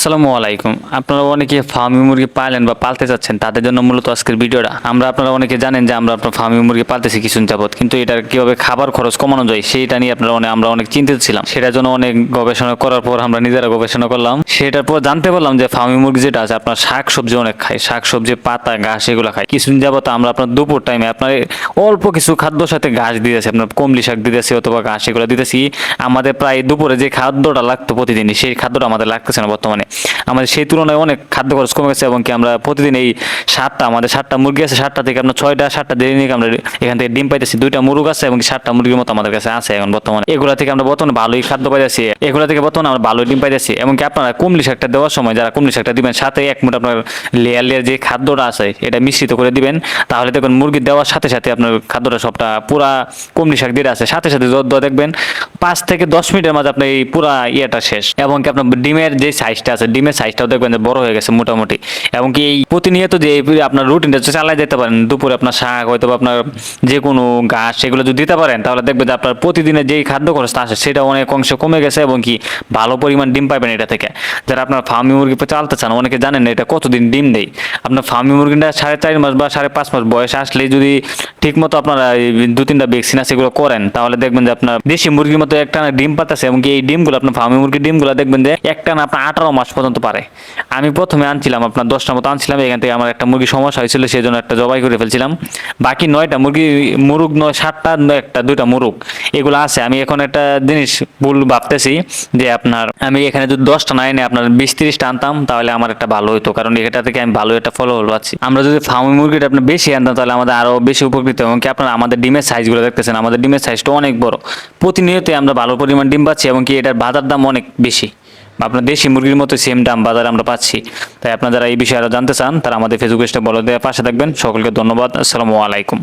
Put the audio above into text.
আসসালামু আলাইকুম। আপনারা অনেকে ফার্মি মুরগি পালেন বা পালতে চাচ্ছেন তাদের জন্য মূলত আজকের ভিডিওটা। আমরা আপনারা অনেকে জানেন যে আমরা আপনার ফার্মি মুরগি পালতেছি কিছুদিন যাবত কিন্তু এটার কীভাবে খাবার খরচ কমানো যায় সেইটা নিয়ে আপনারা অনেক আমরা অনেক চিন্তিত ছিলাম। সেটার জন্য অনেক গবেষণা করার পর আমরা নিজেরা গবেষণা করলাম। সেটার পর জানতে পারলাম যে ফার্মি মুরগি যেটা আছে, আপনার শাক সবজি অনেক খায়, শাক সবজি, পাতা, ঘাস এগুলো খায়। কিছুদিন যাবত আমরা আপনার দুপুর টাইমে আপনার অল্প কিছু খাদ্যর সাথে ঘাস দিতেছি, আপনার কমলি শাক দিতেছি অথবা ঘাস এগুলো দিতেছি। আমাদের প্রায় দুপুরে যে খাদ্যটা লাগতো প্রতিদিনই, সেই খাদ্যটা আমাদের লাগতেছে না বর্তমানে। আমাদের সেই তুলনায় অনেক খাদ্য খরচ কমে গেছে এবং কি আমরা প্রতিদিন এই সাতটা, আমাদের সাতটা মুরগি আছে, সাতটা থেকে আপনার ছয়টা, সাতটা দিয়ে নিয়ে আমরা এখান থেকে ডিম পাইতেছি, দুইটা মুরগ আছে এবং সাতটা মুরগির মতো আমাদের কাছে আছে এখন বর্তমানে। এগুলা থেকে আমরা বর্তমানে ভালোই খাদ্য পাইতেছি, এগুলা থেকে বর্তমানে আমরা ভালোই ডিম পাইতেছি এবং কি আপনারা কুমলি শাকটা দেওয়ার সময় যারা কুমলি শাকটা দিবেন, সাথে এক মুঠ আপনার লেয়ার লেয়ার যে খাদ্যটা আছে, এটা মিশ্রিত করে দিবেন, তাহলে দেখবেন মুরগি দেওয়ার সাথে সাথে আপনার খাদ্যটা সবটা পুরা কুমলি শাক দিয়ে আছে, সাথে সাথে দেখবেন পাঁচ থেকে দশ মিনিটের মাঝে আপনার এই পুরা ইয়েটা শেষ। এবং কি আপনার ডিমের যে সাইজটা আছে, ডিমের সাইজটাও দেখবেন যে বড় হয়ে গেছে মোটামুটি। এবং কি এই প্রতিনিয়ত যে আপনার রুটিনটা চালাই যেতে পারেন। দুপুরে আপনার শাক, হয়তো আপনার যে কোনো ঘাস, সেগুলো যদি দিতে পারেন, তাহলে দেখবেন যে আপনার প্রতিদিনের যেই খাদ্য খরচটা আসে সেটা অনেক অংশে কমে গেছে এবং কি ভালো পরিমাণ ডিম পাবেন এটা থেকে। যারা আপনার ফার্মি মুরগি চালতে চান, অনেকে জানেন না এটা কতদিন ডিম দেয়। আপনার ফার্মি মুরগিটা সাড়ে চার মাস বা সাড়ে পাঁচ মাস বয়স আসলেই যদি ঠিক মতো আপনারা দু তিনটা ভ্যাকসিন আছে এগুলো করেন, তাহলে দেখবেন যে আপনার দেশি মুরগির মতো একটা ডিম পাতাছে এবং এই ডিমগুলো আপনার ফার্মি মুরগির ডিমগুলো দেখবেন যে একটা না আপনার আঠারো মাস পর্যন্ত পারে। আমি প্রথমে আনছিলাম আপনার দশটা মতো আনছিলাম, এখান থেকে আমার একটা মুরগি সমস্যা হয়েছিল সেই জন্য একটা জবাই করে ফেলছিলাম। বাকি নয়টা মুরগি, মুরুগ নয়, সাতটা একটা, দুইটা মুরগ, এগুলো আছে। আমি এখন একটা জিনিস ভুল ভাবতেছি যে আপনার, আমি এখানে যদি দশটা না এনে আপনার বিশ তিরিশটা আনতাম, তাহলে আমার একটা ভালো হতো কারণ এটা থেকে আমি ভালো একটা ফলো পাচ্ছি। আমরা যদি ফার্মি মুরগিটা আপনার বেশি আনতাম, তাহলে আমাদের আরও বেশি উপকৃত এবং কি আপনার আমাদের ডিমের সাইজগুলো দেখতেছেন, আমাদের ডিমের সাইজটা অনেক বড়। প্রতিনিয়ত আমরা ভালো পরিমাণ ডিম পাচ্ছি এবং কি এটার বাজার দাম অনেক বেশি। আপনার দেশি মুরগির মতো সেম দাম বাজারে আমরা পাচ্ছি। তাই আপনারা এই বিষয়ে আরও জানতে চান, তারা আমাদের ফেসবুক পেজটা বলে দেওয়ার পাশে থাকবেন। সকলকে ধন্যবাদ। আসসালামু আলাইকুম।